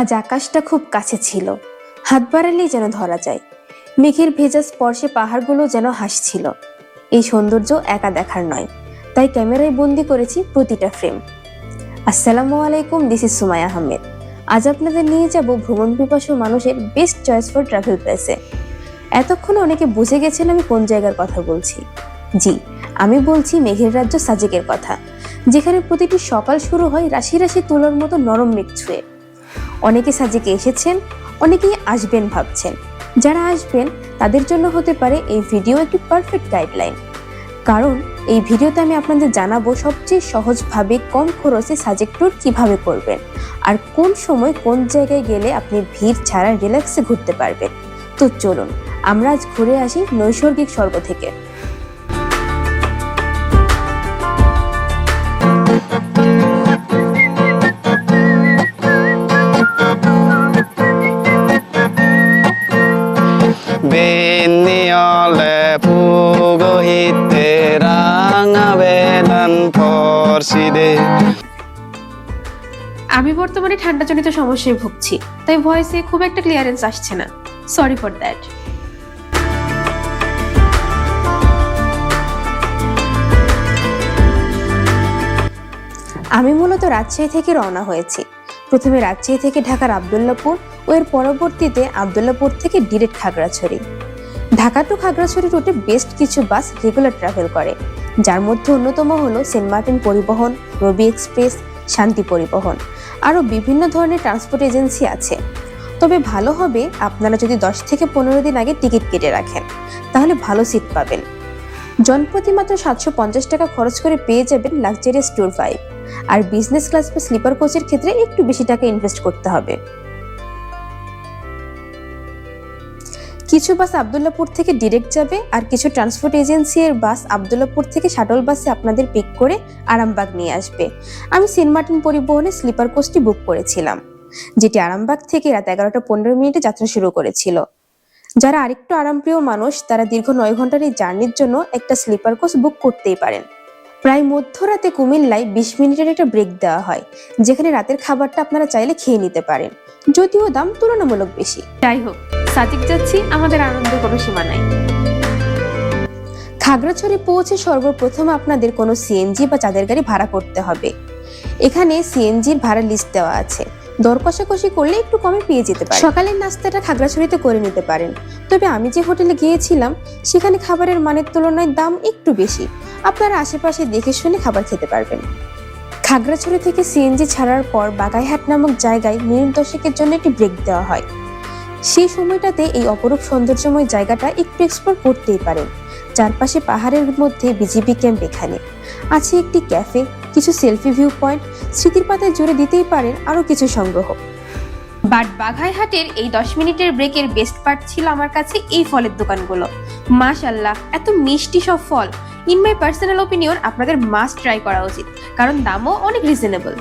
আজ আকাশটা খুব কাছে ছিল। হাত বাড়ালেই যেন ধরা যায়। মেঘের ভেজা স্পর্শে পাহাড়গুলো যেন হাসছিল। এই সৌন্দর্য একা দেখার নয়, তাই ক্যামেরায় বন্দি করেছি প্রতিটা ফ্রেম। আসসালামু আলাইকুম দিস ইজ সুমাই আহমেদ। আজ আপনাদের নিয়ে যাব ভ্রমণ পিপাসু মানুষের বেস্ট চয়েস ফর ট্রাভেল প্লেসে এতক্ষণ অনেকে বুঝে গেছেন আমি কোন জায়গার কথা বলছি। জি, আমি বলছি মেঘের রাজ্য সাজেকের কথা, যেখানে প্রতিটি সকাল শুরু হয় রাশি রাশি তুলোর মতো নরম মেঘ ছুঁয়ে। অনেকে সাজেকে এসেছেন, অনেকেই আসবেন ভাবছেন। যারা আসবেন, তাদের জন্য হতে পারে এই ভিডিও একটি পারফেক্ট গাইডলাইন কারণ এই ভিডিওতে আমি আপনাদের জানাব সবচেয়ে সহজভাবে কম খরচে সাজেক ট্যুর কীভাবে করবেন আর কোন সময় কোন জায়গায় গেলে আপনি ভিড় ছাড়া রিল্যাক্সে ঘুরতে পারবেন। তো চলুন, আমরা আজ ঘুরে আসি নৈসর্গিক স্বর্গ থেকে। আমি বর্তমানে ঠান্ডাজনিত সমস্যায় ভুগছি, তাই ভয়েসে খুব একটা ক্লিয়ারেন্স আসছে না। সরি ফর দ্যাট আমি মূলত রাজশাহী থেকে রওনা হয়েছি। প্রথমে রাজশাহী থেকে ঢাকার আবদুল্লাপুর ও এর পরবর্তীতে আবদুল্লাপুর থেকে ডিরেক্ট খাগড়াছড়ি। ঢাকা টু খাগড়াছড়ি রুটে বেস্ট কিছু বাস রেগুলার ট্রাভেল করে, যার মধ্যে অন্যতম হলো সেন্ট মার্টিন পরিবহন, রবি এক্সপ্রেস শান্তি পরিবহন। আরও বিভিন্ন ধরনের ট্রান্সপোর্ট এজেন্সি আছে। তবে ভালো হবে আপনারা যদি দশ থেকে পনেরো দিন আগে টিকিট কেটে রাখেন, তাহলে ভালো সিট পাবেন। জনপ্রতি মাত্র সাতশো পঞ্চাশ টাকা খরচ করে পেয়ে যাবেন লাক্সারিয়াস ট্যুর ফাইভ আর বিজনেস ক্লাস বা স্লিপার কোচের ক্ষেত্রে একটু বেশি টাকা ইনভেস্ট করতে হবে। কিছু বাস আবদুল্লাপুর থেকে ডিরেক্ট যাবে আর কিছু ট্রান্সপোর্ট এজেন্সি এর বাস আবদুল্লাপুর থেকে শাটল বাসে আপনাদের পিক করে আরামবাগ নিয়ে আসবে। আমি সেন্ট মার্টিন পরিবহনে স্লিপার কোচটি বুক করেছিলাম, যেটি আরামবাগ থেকে রাত এগারোটা পনেরো মিনিটে যাত্রা শুরু করেছিল। যারা আরেকটু আরামপ্রিয় মানুষ, তারা দীর্ঘ নয় ঘণ্টার এই জার্নির জন্য একটা স্লিপার কোচ বুক করতেই পারেন। প্রায় মধ্যরাতে কুমিল্লায় বিশ মিনিটের একটা ব্রেক দেওয়া হয়, যেখানে রাতের খাবারটা আপনারা চাইলে খেয়ে নিতে পারেন, যদিও দাম তুলনামূলক বেশি। যাই হোক সাদিক যাচ্ছি আমাদের আনন্দের কোনো সীমা নাই। খাগড়াছড়ি পৌঁছে সর্বপ্রথম আপনাদের কোনো সিএনজি বা চাঁদের গাড়ি ভাড়া করতে হবে। এখানে সিএনজির ভাড়া লিস্ট দেওয়া আছে। দর কষাকষি করলে একটু কমে পেয়ে যেতে পারে সকালের নাস্তাটা খাগড়াছড়িতে করে নিতে পারেন। তবে আমি যে হোটেলে গিয়েছিলাম সেখানে খাবারের মানের তুলনায় দাম একটু বেশি। আপনারা আশেপাশে দেখে শুনে খাবার খেতে পারবেন। খাগড়াছড়ি থেকে সিএনজি ছাড়ার পর বাগাইহাট নামক জায়গায় মিনিট দশেকের জন্য একটি ব্রেক দেওয়া হয়। সেই সময়টাতে এই অপরূপ সৌন্দর্যময় জায়গাটা একটু এক্সপ্লোর করতেই পারেন। চারপাশে পাহাড়ের মধ্যে বিজিবি ক্যাম্প এখানে। আছে একটি ক্যাফে কিছু সেলফি ভিউ পয়েন্ট স্মৃতির পাতায় জুড়ে দিতেই পারেন আরও কিছু সংগ্রহ। বাট বাঘাইহাটের এই দশ মিনিটের ব্রেকের বেস্ট পার্ট ছিল আমার কাছে এই ফলের দোকানগুলো। মাশাল্লাহ এত মিষ্টি সব ফল। ইন মাই পার্সোনাল ওপিনিয়ন আপনাদের মাস্ট ট্রাই করা উচিত। কারণ দামও অনেক রিজনেবল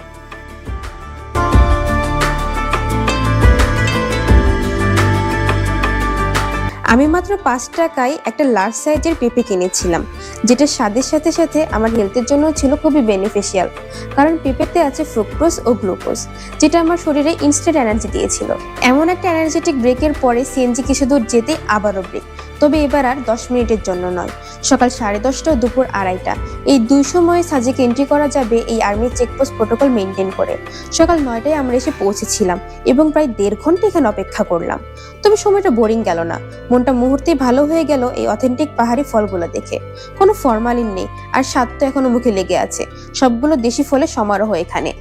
আমি মাত্র পাঁচ টাকায় একটা লার্জ সাইজের পেঁপে কিনেছিলাম, যেটা স্বাদের সাথে সাথে আমার হেলথের জন্য ছিল খুবই বেনিফিশিয়াল কারণ পেঁপেতে আছে ফ্রুক্টোজ ও গ্লুকোজ যেটা আমার শরীরে ইনস্ট্যান্ট এনার্জি দিয়েছিল। এমন একটা এনার্জেটিক ব্রেকের পরে সিএনজি কিছু দূর যেতে আবারও ব্রেক তবে এবার আর দশ মিনিটের জন্য নয়। সকাল সাড়ে দশটা দুপুর আড়াইটা। এই দুই সময়ে সাজেকে এন্ট্রি করা যাবে এই আর্মির চেকপোস্ট প্রোটোকল মেনটেন করে। সকাল নয়টায় আমরা এসে পৌঁছেছিলাম এবং প্রায় দেড় ঘণ্টা এখানে অপেক্ষা করলাম। তবে সময়টা বোরিং গেল না। মনটা মুহূর্তেই ভালো হয়ে গেল এই অথেন্টিক পাহাড়ি ফলগুলো দেখে। কোনো ফরমালিন নেই, আর স্বাদ তো এখনও মুখে লেগে আছে। সবগুলো দেশি ফলে সমারোহ এখানে।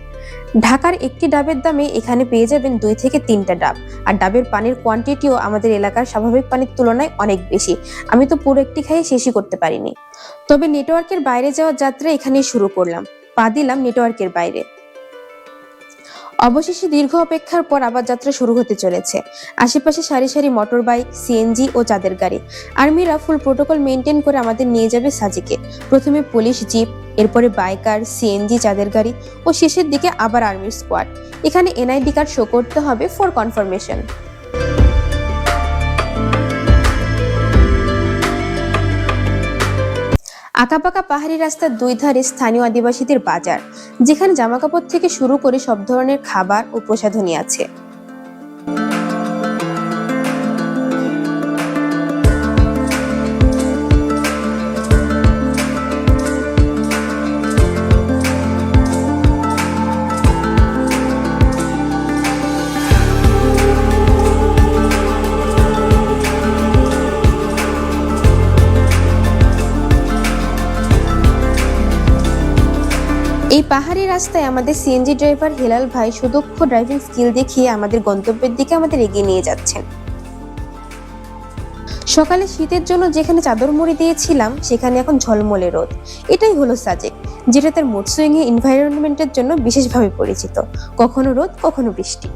ঢাকার একটি ডাবের দামে এখানে পেয়ে যাবেন দুই থেকে তিনটা ডাব। আর ডাবের পানির কোয়ান্টিটিও আমাদের এলাকার স্বাভাবিক পানির তুলনায় অনেক বেশি। আমি তো পুরো একটি খাইয়ে শেষই করতে পারিনি। তবে নেটওয়ার্কের বাইরে যাওয়ার যাত্রা এখানেই শুরু করলাম। পা দিলাম নেটওয়ার্কের বাইরে। অবশেষে দীর্ঘ অপেক্ষার পর আবার যাত্রা শুরু হতে চলেছে। আশেপাশে সারি সারি মোটর বাইক সিএনজি ও চাঁদের গাড়ি। আর্মিরা ফুল প্রোটোকল মেনটেন করে আমাদের নিয়ে যাবে সাজিকে। প্রথমে পুলিশ জিপ এরপরে বাইকার সিএনজি চাঁদের গাড়ি ও শেষের দিকে আবার আর্মির স্কোয়াড এখানে এনআইডি কার্ড শো করতে হবে ফর কনফার্মেশন আঁকাপাকা পাহাড়ি রাস্তার দুই ধারে স্থানীয় আদিবাসীদের বাজার, যেখানে জামাকাপড় থেকে শুরু করে সব ধরনের খাবার ও প্রসাধনী আছে। পাহাড়ি রাস্তায় আমাদের সিএনজি ড্রাইভার হেলাল ভাই সুদক্ষ ড্রাইভিং স্কিল দেখিয়ে আমাদের গন্তব্যের দিকে আমাদের এগিয়ে নিয়ে যাচ্ছেন। সকালে শীতের জন্য যেখানে চাদর মুড়ি দিয়েছিলাম, সেখানে এখন ঝলমলে রোদ। এটাই হলো সাজেক, যেটা তার মুড সুইং এনভায়রনমেন্টের জন্য বিশেষভাবে পরিচিত। কখনো রোদ, কখনো বৃষ্টি।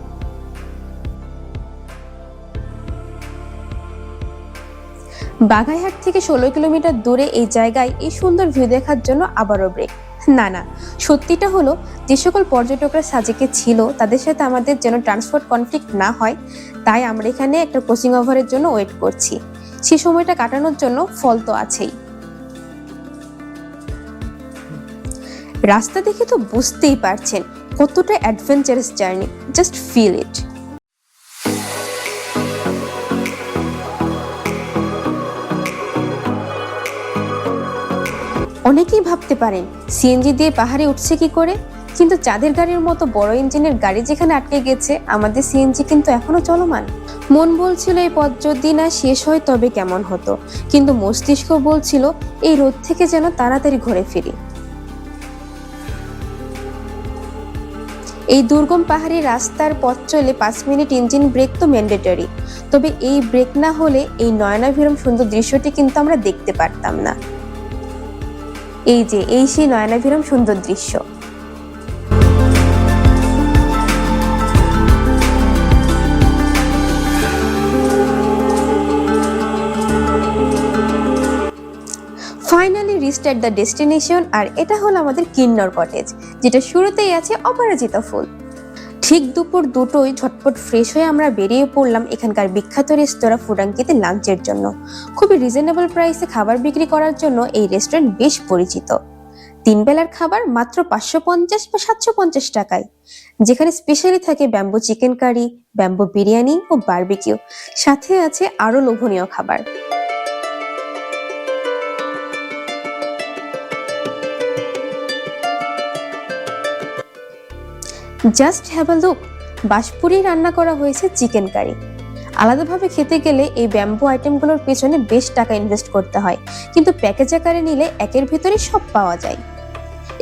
বাঘাইহাট থেকে ষোলো কিলোমিটার দূরে এই জায়গায় এই সুন্দর ভিউ দেখার জন্য আবারও ব্রেক না না। সত্যিটা হলো, যে সকল পর্যটকরা সাজেকে ছিল, তাদের সাথে আমাদের যেন ট্রান্সপোর্ট কনফ্লিক্ট না হয়, তাই আমরা এখানে একটা ক্রসিং ওভারের জন্য ওয়েট করছি। সে সময়টা কাটানোর জন্য ফল তো আছেই। রাস্তা দেখে তো বুঝতেই পারছেন, কতটা adventurous journey just feel it অনেকেই ভাবতে পারেন, সিএনজি দিয়ে পাহাড়ে উঠছে কি করে? কিন্তু চাঁদের গাড়ির মতো বড় ইঞ্জিনের গাড়ি যেখানে আটকে গেছে, আমাদের সিএনজি কিন্তু এখনও চলমান। মন বলছিল এই পথ যদি না শেষ হয় তবে কেমন হতো? কিন্তু মস্তিষ্ক বলছিল এই রোদ থেকে যেন তাড়াতাড়ি ঘুরে ফিরি। এই দুর্গম পাহাড়ি রাস্তার পথ চলে পাঁচ মিনিট ইঞ্জিন ব্রেক তো ম্যান্ডেটরি। তবে এই ব্রেক না হলে এই নয়নাভিরম সুন্দর দৃশ্যটি কিন্তু আমরা দেখতে পারতাম না। এই যে, এই সেই নয়নাভিরম সুন্দর দৃশ্য। Finally reached at the destination আর এটা হলো আমাদের কিন্নর কটেজ যেটা শুরুতেই আছে অপরাজিত ফুল। ঠিক দুপুর দুটোই ঝটপট ফ্রেশ হয়ে আমরা বেরিয়ে পড়লাম এখানকার বিখ্যাত রেস্তোরাঁ ফুডাঙ্কিতে লাঞ্চের জন্য। খুবই রিজনেবল প্রাইসে খাবার বিক্রি করার জন্য এই রেস্টুরেন্ট বেশ পরিচিত। তিন বেলার খাবার মাত্র পাঁচশো পঞ্চাশ বা সাতশো পঞ্চাশ টাকায়। যেখানে স্পেশালি থাকে bamboo chicken curry bamboo biryani ও বারবিকিউ সাথে আছে আরও লোভনীয় খাবার। জাস্ট হ্যাভ আ লুক বাঁশপুরি রান্না করা হয়েছে চিকেন কারি। আলাদাভাবে খেতে গেলে এই ব্যাম্বু আইটেমগুলোর পেছনে বেশ টাকা ইনভেস্ট করতে হয়। কিন্তু প্যাকেজ আকারে নিলে একের ভিতরে সব পাওয়া যায়।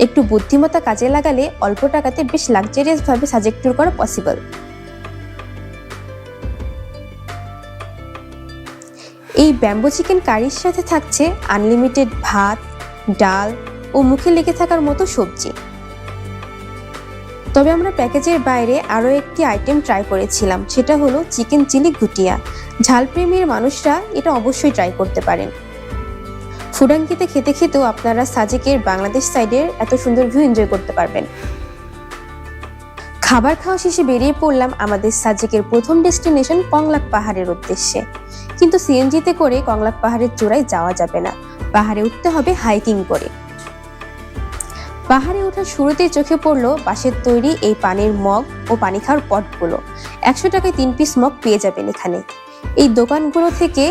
একটু বুদ্ধিমত্তা কাজে লাগালে অল্প টাকাতে বেশ লাক্সারিয়াস ভাবে সাজেক ট্যুর করা পসিবল এই ব্যাম্বু চিকেন কারির সাথে থাকছে আনলিমিটেড ভাত, ডাল ও মুখে লেগে থাকার মতো সবজি। তবে আমরা প্যাকেজের বাইরে আরও একটি আইটেম ট্রাই করেছিলাম, সেটা হলো চিকেন চিলি গুটিয়া। ঝালপ্রেমীর মানুষরা এটা অবশ্যই ট্রাই করতে পারেন। ফুডাঙ্কিতে খেতে খেতেও আপনারা সাজেকের বাংলাদেশ সাইডের এত সুন্দর ভিউ এনজয় করতে পারবেন। খাবার খাওয়া শেষে বেরিয়ে পড়লাম আমাদের সাজেকের প্রথম ডেস্টিনেশন কংলাক পাহাড়ের উদ্দেশ্যে। কিন্তু সিএনজিতে করে কংলাক পাহাড়ের চূড়ায় যাওয়া যাবে না। পাহাড়ে উঠতে হবে হাইকিং করে। পাহাড়ে ওঠার শুরুতেই চোখে পড়ল বাঁশের তৈরি এই পানির মগ ও পানি খাওয়ার পটগুলো। একশো টাকায় তিন পিস মগ পেয়ে যাবেন এখানে। এই দোকানগুলো থেকে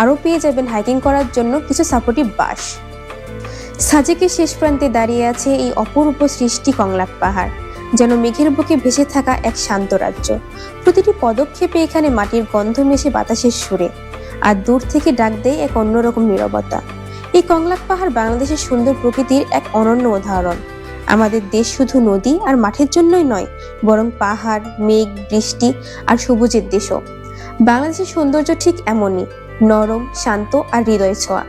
আরও পেয়ে যাবেন হাইকিং করার জন্য কিছু সাপোর্টিভ বাস সাজেকের শেষ প্রান্তে দাঁড়িয়ে আছে এই অপূর্ব সৃষ্টি কংলাক পাহাড়, যেন মেঘের বুকে ভেসে থাকা এক শান্ত রাজ্য। প্রতিটি পদক্ষেপে এখানে মাটির গন্ধ মেশে বাতাসের সুরে, আর দূর থেকে ডাক দেয় এক অন্যরকম নীরবতা। এই কংলাক পাহাড় বাংলাদেশের সুন্দর প্রকৃতির এক অনন্য উদাহরণ। আমাদের দেশ শুধু নদী আর মাঠের জন্যই নয়, বরং পাহাড়, মেঘ, বৃষ্টি আর সবুজের দেশও। বাংলাদেশের সৌন্দর্য ঠিক এমনই, নরম, শান্ত আর হৃদয় ছোঁয়া।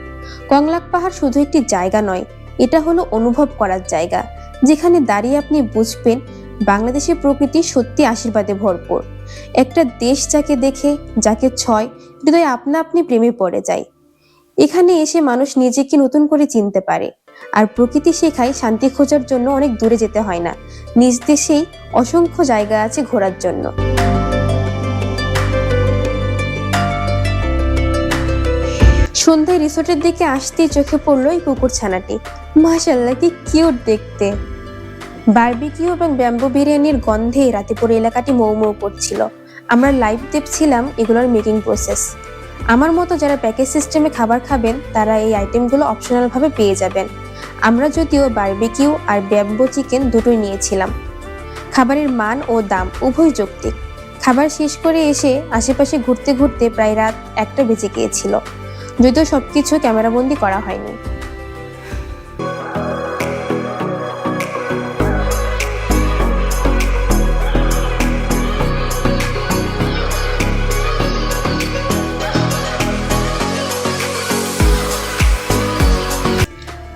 কংলাক পাহাড় শুধু একটি জায়গা নয়, এটা হলো অনুভব করার জায়গা, যেখানে দাঁড়িয়ে আপনি বুঝবেন বাংলাদেশের প্রকৃতি সত্যি আশীর্বাদে ভরপুর। একটা দেশ যাকে দেখে, যাকে ছয়, হৃদয় আপনা আপনি প্রেমে পড়ে যায়। এখানে এসে মানুষ নিজেকে নতুন করে চিনতে পারে। আর প্রকৃতি শেখায় শান্তি খোঁজার জন্য অনেক দূরে যেতে হয় না। নিজ দেশেই অসংখ্য জায়গা আছে ঘোরার জন্য। সন্ধ্যায় রিসোর্টের দিকে আসতেই চোখে পড়ল এই কুকুর ছানাটি। মাশাল্লাহ কি কিউট দেখতে। বারবিকিউ এবং ব্যাম্বো বিরিয়ানির গন্ধে রাতে রাতেপুর এলাকাটি মৌ মৌ করছিল। আমরা লাইভ দেখছিলাম এগুলোর মেকিং প্রসেস আমার মতো যারা প্যাকেজ সিস্টেমে খাবার খাবেন, তারা এই আইটেমগুলো অপশনালভাবে পেয়ে যাবেন। আমরা যদিও বার্বিকিউ আর ব্যাম্বো চিকেন দুটোই নিয়েছিলাম। খাবারের মান ও দাম উভয় যৌক্তিক। খাবার শেষ করে এসে আশেপাশে ঘুরতে ঘুরতে প্রায় রাত একটা বেঁচে গিয়েছিল। যদিও সব কিছু ক্যামেরাবন্দি করা হয়নি।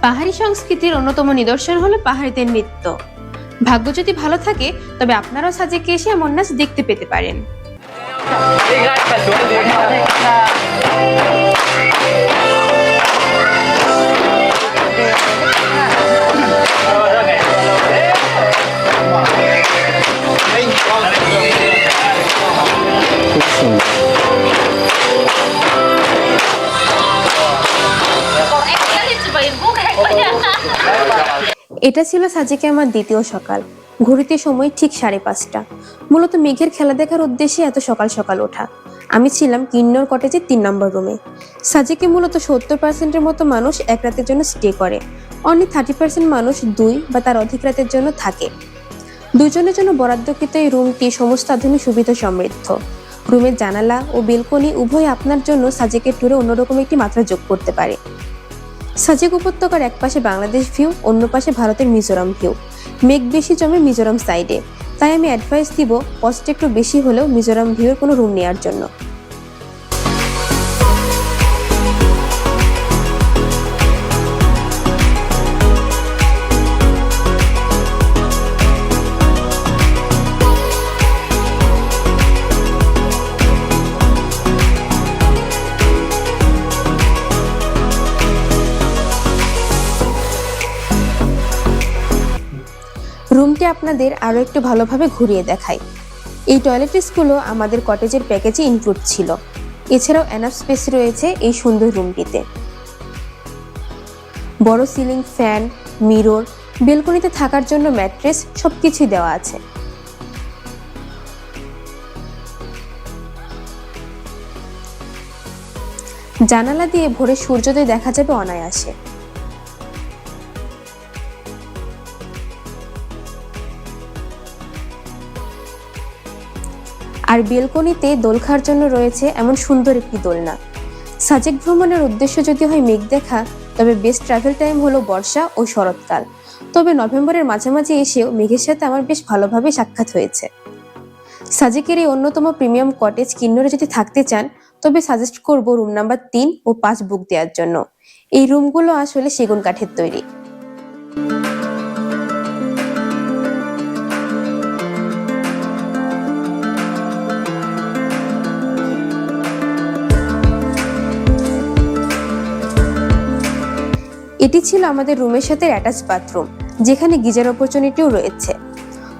পাহাড়ি সংস্কৃতির অন্যতম নিদর্শন হলো পাহাড়িদের নৃত্য। ভাগ্য যদি ভালো থাকে, তবে আপনারাও সাজেকে এসে এমন নাচ দেখতে পেতে পারেন। এটা ছিল সাজেকে আমার দ্বিতীয় সকাল। ঘড়িতে সময় ঠিক সাড়ে পাঁচটা। মূলত মেঘের খেলা দেখার উদ্দেশ্যে এত সকাল সকাল ওঠা। আমি ছিলাম কিন্নর কটেজের তিন নম্বর রুমে। সাজেকে মূলত সত্তর পার্সেন্টের মতো মানুষ এক রাতের জন্য স্টে করে। অনলি থার্টি পার্সেন্ট মানুষ দুই বা তার অধিক রাতের জন্য থাকে। দুজনের জন্য বরাদ্দকৃত এই রুমটি সমস্ত আধুনিক সুবিধা সমৃদ্ধ। রুমের জানালা ও বেলকনি উভয় আপনার জন্য সাজেকের ট্যুরে অন্যরকম একটি মাত্রা যোগ করতে পারে। সাজেক উপত্যকার এক পাশে বাংলাদেশ ভিউ, অন্য পাশে ভারতের মিজোরাম ভিউ। মেঘ বেশি জমে মিজোরাম সাইডে তাই আমি অ্যাডভাইস দিব কষ্ট একটু বেশি হলেও মিজোরাম ভিউর কোনো রুম নেওয়ার জন্য। আপনাদের আরও একটু ভালোভাবে ঘুরিয়ে দেখাই। এই টয়লেট্রিসগুলো আমাদের কটেজের প্যাকেজে ইনক্লুড ছিল। এছাড়াও এনাফ স্পেস রয়েছে এই সুন্দর রুমটিতে বড় সিলিং ফ্যান মিরর বেলকনিতে থাকার জন্য ম্যাট্রেস সব কিছুই দেওয়া আছে। জানালা দিয়ে ভোরে সূর্যোদয় দেখা যাবে অনায়াসে। আর বেলকনিতে দোল খাওয়ার জন্য রয়েছে এমন সুন্দর একটি দোলনা। সাজেক ভ্রমণের উদ্দেশ্য যদি হয় মেঘ দেখা, তবে বেস্ট ট্রাভেল টাইম হলো বর্ষা ও শরৎকাল। তবে নভেম্বরের মাঝামাঝি এসেও মেঘের সাথে আমার বেশ ভালোভাবে সাক্ষাৎ হয়েছে। সাজেকের এই অন্যতম প্রিমিয়াম কটেজ কিন্নরে যদি থাকতে চান, তবে সাজেস্ট করব রুম নাম্বার তিন ও পাঁচ বুক দেওয়ার জন্য। এই রুমগুলো আসলে সেগুন কাঠের তৈরি। এটি ছিল আমাদের রুমের সাথে অ্যাটাচ বাথরুম যেখানে গিজার অপরচুনিটিও রয়েছে।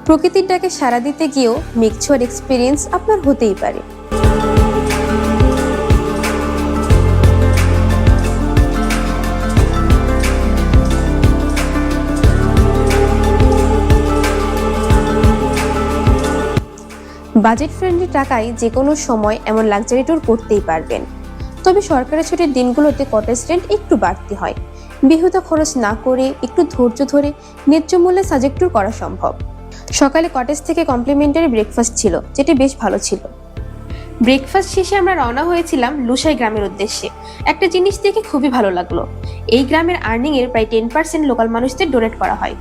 প্রকৃতির ডাকে সাড়া দিতে গিয়েও মেঘছোয়ার এক্সপিরিয়েন্স আপনার হতেই পারে। বাজেট ফ্রেন্ডলি টাকায় যে কোনো সময় এমন লাক্সারি ট্যুর করতেই পারবেন। তবে সরকারি ছুটির দিনগুলোতে কটেজ রেন্ট একটু বাড়তি হয়। বিহুতা খরচ না করে একটু ধৈর্য ধরে ন্যায্য মূল্যে সাজেক্টুর করা সম্ভব। সকালে কটেজ থেকে কমপ্লিমেন্টারি ব্রেকফাস্ট ছিল, যেটি বেশ ভালো ছিল। ব্রেকফাস্ট শেষে আমরা রওনা হয়েছিলাম লুসাই গ্রামের উদ্দেশ্যে। একটা জিনিস দেখে খুবই ভালো লাগল। এই গ্রামের আর্নিংয়ের প্রায় টেন পার্সেন্ট লোকাল মানুষদের ডোনেট করা হয়।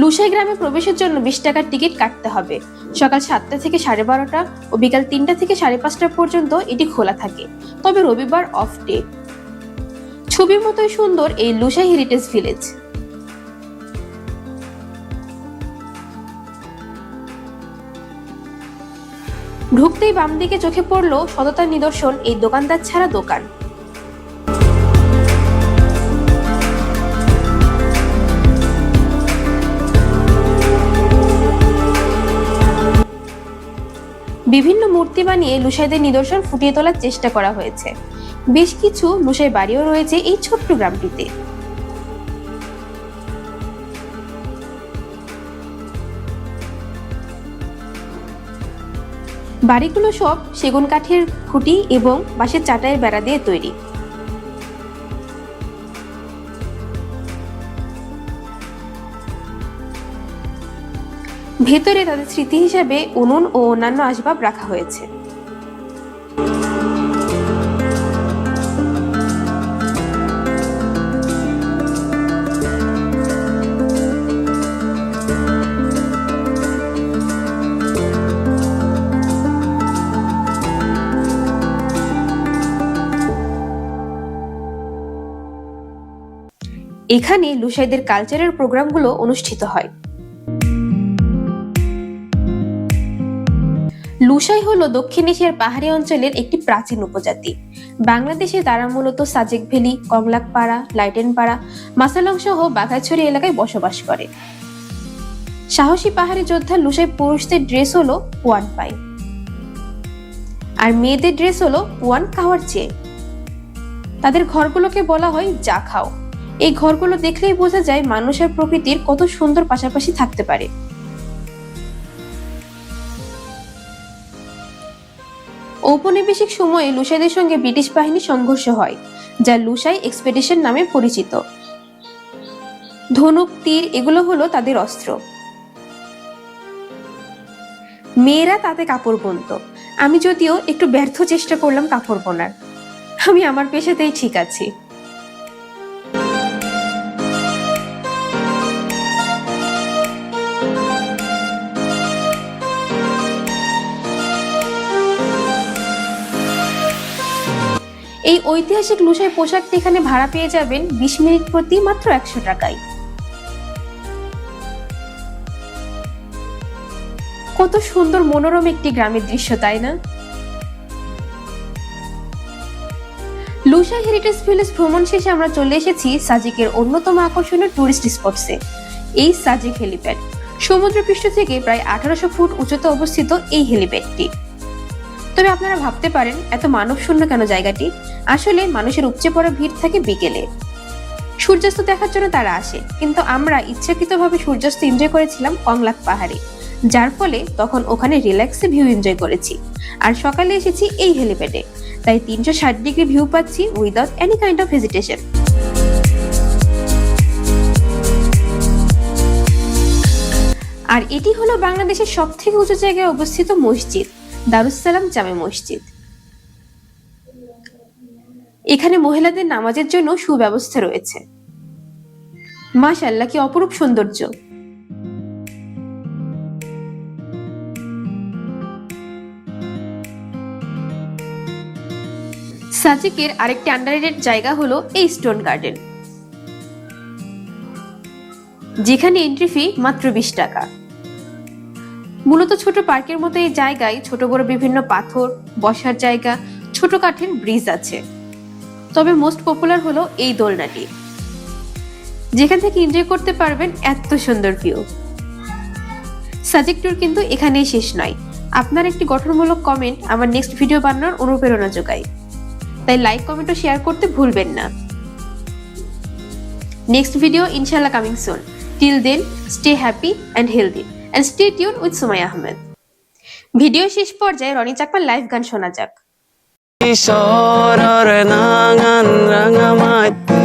লুসাই গ্রামে প্রবেশের জন্য বিশ টাকার টিকিট কাটতে হবে। সকাল সাতটা থেকে সাড়ে বারোটা ও বিকাল তিনটা থেকে সাড়ে পাঁচটা পর্যন্ত এটি খোলা থাকে। তবে রবিবার অফ ডে ছবির মতোই সুন্দর এই লুসাই হেরিটেজ ভিলেজ ঢুকতেই বাম দিকে চোখে পড়ল সততার নিদর্শন এই দোকানদার ছাড়া দোকান। বিভিন্ন মূর্তি বানিয়ে লুসাইদের নিদর্শন ফুটিয়ে তোলার চেষ্টা করা হয়েছে। বেশ কিছু লুসাই বাড়িও রয়েছে এই ছোট্ট গ্রামটিতে। বাড়িগুলো সব সেগুন কাঠের খুঁটি এবং বাঁশের চাটায়ের বেড়া দিয়ে তৈরি। ভেতরে তাদের স্মৃতি হিসাবে উনুন ও অন্যান্য আসবাব রাখা হয়েছে। এখানে লুসাইদের কালচারের প্রোগ্রামগুলো অনুষ্ঠিত হয়। লুসাই হলো দক্ষিণ এশিয়ার পাহাড়ি অঞ্চলের একটি প্রাচীন উপজাতি। বাংলাদেশে তারা মূলত সাজেক ভ্যালি কংলাকপাড়া লাইটেনপাড়া মাসালং সহ বাঘাছড়ি এলাকায় বসবাস করে। সাহসী পাহাড়ি যোদ্ধা লুসাই পুরুষদের ড্রেস হলো ওয়ান পাই। আর মেয়েদের ড্রেস হলো ওয়ান কাওয়ার চেয়ে। তাদের ঘরগুলোকে বলা হয় যা খাও। এই ঘরগুলো দেখলেই বোঝা যায় মানুষ আর প্রকৃতির কত সুন্দর পাশাপাশি থাকতে পারে। ঔপনিবেশিক সময়ে লুসাইদের সঙ্গে ব্রিটিশ বাহিনী সংঘর্ষ হয়, যা লুসাই এক্সপেডিশন নামে পরিচিত। ধনুক, তীর এগুলো হলো তাদের অস্ত্র। মেয়েরা তাতে কাপড় বুনত। আমি যদিও একটু ব্যর্থ চেষ্টা করলাম কাপড় বোনার। আমি আমার পেশাতেই ঠিক আছি। এই ঐতিহাসিক লুসাই পোশাকটি এখানে ভাড়া পেয়ে যাবেন বিশ মিনিট প্রতি মাত্র একশো টাকায়। কত সুন্দর মনোরম একটি গ্রামের দৃশ্য, তাই না? লুসাই হেরিটেজ ভিলেজ ভ্রমণ শেষে আমরা চলে এসেছি সাজিকের অন্যতম আকর্ষণীয় টুরিস্ট স্পটসে, এই সাজিক হেলিপ্যাড। সমুদ্রপৃষ্ঠ থেকে প্রায় আঠারোশো ফুট উচ্চতে অবস্থিত এই হেলিপ্যাডটি। তবে আপনারা ভাবতে পারেন, এত মানব শূন্য কেন জায়গাটি? আসলে মানুষের উপচে পড়া ভিড় থাকে বিকেলে। সূর্যাস্ত দেখার জন্য তারা আসে, কিন্তু আমরা ইচ্ছাকৃতভাবে সূর্যাস্ত এনজয় করেছিলাম কংলাক পাহাড়ে, যার ফলে তখন ওখানে রিল্যাক্সে ভিউ এনজয় করেছি। আর সকালে এসেছি এই হেলিপ্যাডে তাই তিনশো ষাট ডিগ্রি ভিউ পাচ্ছি without any kind of hesitation আর এটি হলো বাংলাদেশের সব থেকে উঁচু জায়গায় অবস্থিত মসজিদ। দারুসালাম জামে মসজিদ। এখানে মহিলাদের নামাজের জন্য সুব্যবস্থা রয়েছে। মাশাল্লাহ কি অপরূপ সৌন্দর্য। সাজিকের আরেকটি আন্ডাররেটেড জায়গা হলো এই স্টোন গার্ডেন যেখানে এন্ট্রি ফি মাত্র বিশ টাকা। মূলত ছোট পার্কের মতো এই জায়গায় ছোট বড় বিভিন্ন পাথর, বসার জায়গা, ছোট কাঠের ব্রিজ আছে। তবে মোস্ট পপুলার হলো এই দোলনাটি, যেখান থেকে এনজয় করতে পারবেন এত সুন্দর ভিউ সাজেক ট্যুর কিন্তু এখানেই শেষ নয়। আপনার একটি গঠনমূলক কমেন্ট আমার নেক্সট ভিডিও বানানোর অনুপ্রেরণা যোগায়। তাই লাইক কমেন্ট ও শেয়ার করতে ভুলবেন না। নেক্সট ভিডিও ইনশাল্লাহ coming soon till then stay happy and healthy and stay tune with Sumai Ahmed video শেষ পর্যায়ে রনি চাকমার লাইভ গান শোনা যাক। ঈশ্বরের নাঙান রাঙামাইতে,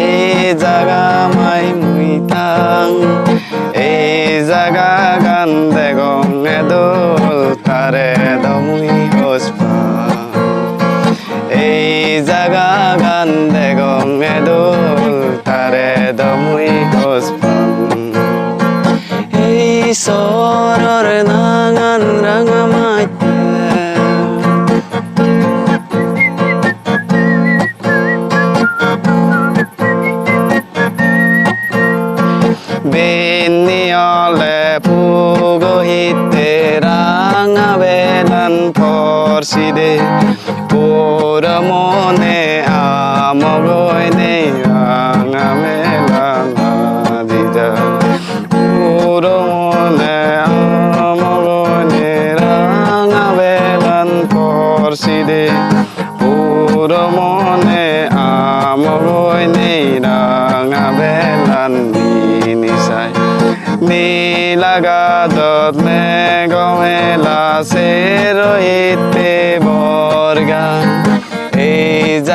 এ জাগা মাই মুইতাং, এ জাগা গান দেগং, এদোল তারে। এই সরর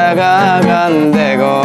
এই জাগা গান দেগং এদো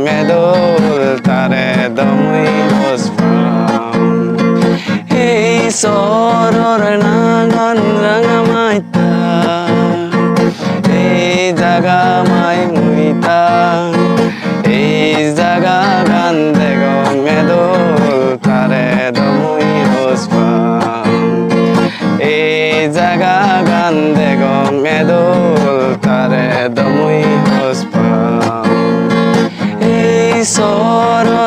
গঙ্গে দোল তারে দমুই এই সরর নাগন রাঙামাইতা এই জাগা মাই মুইতা এই জাগা গান্ধে গঙ্গে দোল তারে দমুই এই জাগা গান্ধে গঙ্গে দোল sorrow